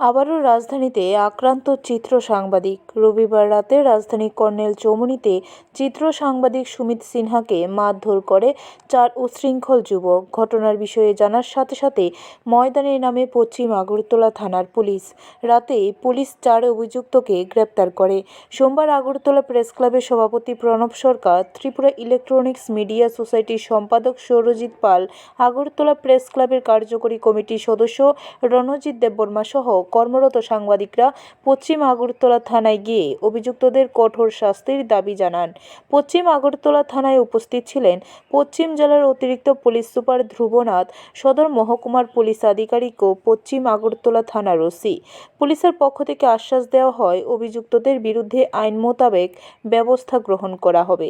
আবারও রাজধানীতে আক্রান্ত চিত্র সাংবাদিক। রবিবার রাতে রাজধানী কর্নেল চৌমুনিতে চিত্র সাংবাদিক সুমিত সিনহাকে মারধর করে চার উচ্ছৃঙ্খল যুবক। ঘটনার বিষয়ে জানার সাথে সাথে ময়দানে নামে পশ্চিম আগরতলা থানার পুলিশ। রাতে পুলিশ চার অভিযুক্তকে গ্রেপ্তার করে। সোমবার আগরতলা প্রেস ক্লাবের সভাপতি প্রণব সরকার, ত্রিপুরা ইলেকট্রনিক্স মিডিয়া সোসাইটির সম্পাদক সৌরজিৎ পাল, আগরতলা প্রেস ক্লাবের কার্যকরী কমিটির সদস্য রণজিৎ দেববর্মা সহ কর্মরত সাংবাদিকরা পশ্চিম আগরতলা থানায় গিয়ে অভিযুক্তদের কঠোর শাস্তির দাবি জানান। পশ্চিম আগরতলা থানায় উপস্থিত ছিলেন পশ্চিম জেলার অতিরিক্ত পুলিশ সুপার ধ্রুবনাথ, সদর মহকুমার পুলিশ আধিকারিক ও পশ্চিম আগরতলা থানার ওসি। পুলিশের পক্ষ থেকে আশ্বাস দেওয়া হয়, অভিযুক্তদের বিরুদ্ধে আইন মোতাবেক ব্যবস্থা গ্রহণ করা হবে।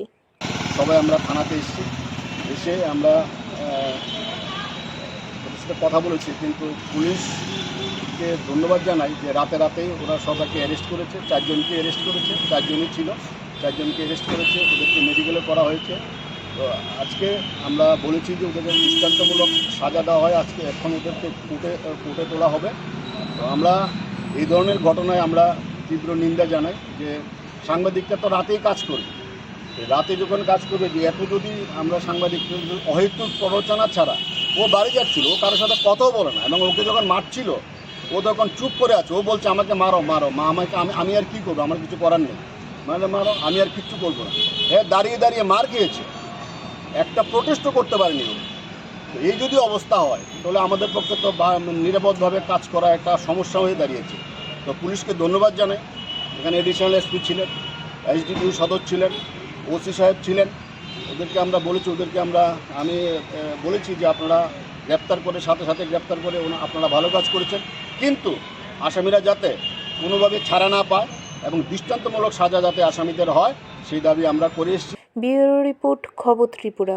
সবাই আমরা থানাতে এসেছি। এসে আমরা কথা বলেছি, কিন্তু পুলিশকে ধন্যবাদ জানাই যে রাতে রাতেই ওরা সবাইকে অ্যারেস্ট করেছে, চারজনকে অ্যারেস্ট করেছে, চারজনই ছিল, চারজনকে অ্যারেস্ট করেছে, ওদেরকে মেডিকেলে করা হয়েছে। তো আজকে আমরা বলেছি যে ওদের দৃষ্টান্তমূলক সাজা দেওয়া হয়, আজকে এখন ওদেরকে কোর্টে কোর্টে তোলা হবে। তো আমরা এই ধরনের ঘটনায় আমরা তীব্র নিন্দা জানাই যে সাংবাদিকরা তো রাতেই কাজ করবে। রাতে যখন কাজ করবে, যে এত যদি আমরা সাংবাদিক অহেতুক প্ররোচনা ছাড়া ও বাড়ি যাচ্ছিল, ও কারোর সাথে কথাও বলে না, এবং ওকে যখন মারছিল ও তখন চুপ করে আছে, ও বলছে, আমাকে মারো মারো, মা, আমাকে, আমি আমি আর কী করব? আমার কিছু করার নেই। মানে মারো, আমি আর কিচ্ছু করব না। হ্যাঁ দাঁড়িয়ে দাঁড়িয়ে মার খেয়েছে। একটা প্রোটেস্টও করতে পারেনি এই যদি অবস্থা হয়, তাহলে আমাদের পক্ষে তো নিরাপদভাবে কাজ করা একটা সমস্যা হয়ে দাঁড়িয়েছে। তো পুলিশকে ধন্যবাদ জানাই। এখানে এডিশনাল এসপি ছিলেন এসডিপিউ সদর ছিলেন ওসি সাহেব ছিলেন। ওদেরকে আমরা বলেছি, ওদেরকে আমরা, আমি বলেছি যে আপনারা গ্রেপ্তার করে, সাথে সাথে গ্রেপ্তার করে আপনারা ভালো কাজ করেছেন। কিন্তু আসামিরা যাতে কোনোভাবে ছাড়া না পায় এবং দৃষ্টান্তমূলক সাজা যাতে আসামিদের হয়, সেই দাবি আমরা করে এসেছি। ব্যুরো রিপোর্ট, খবর ত্রিপুরা।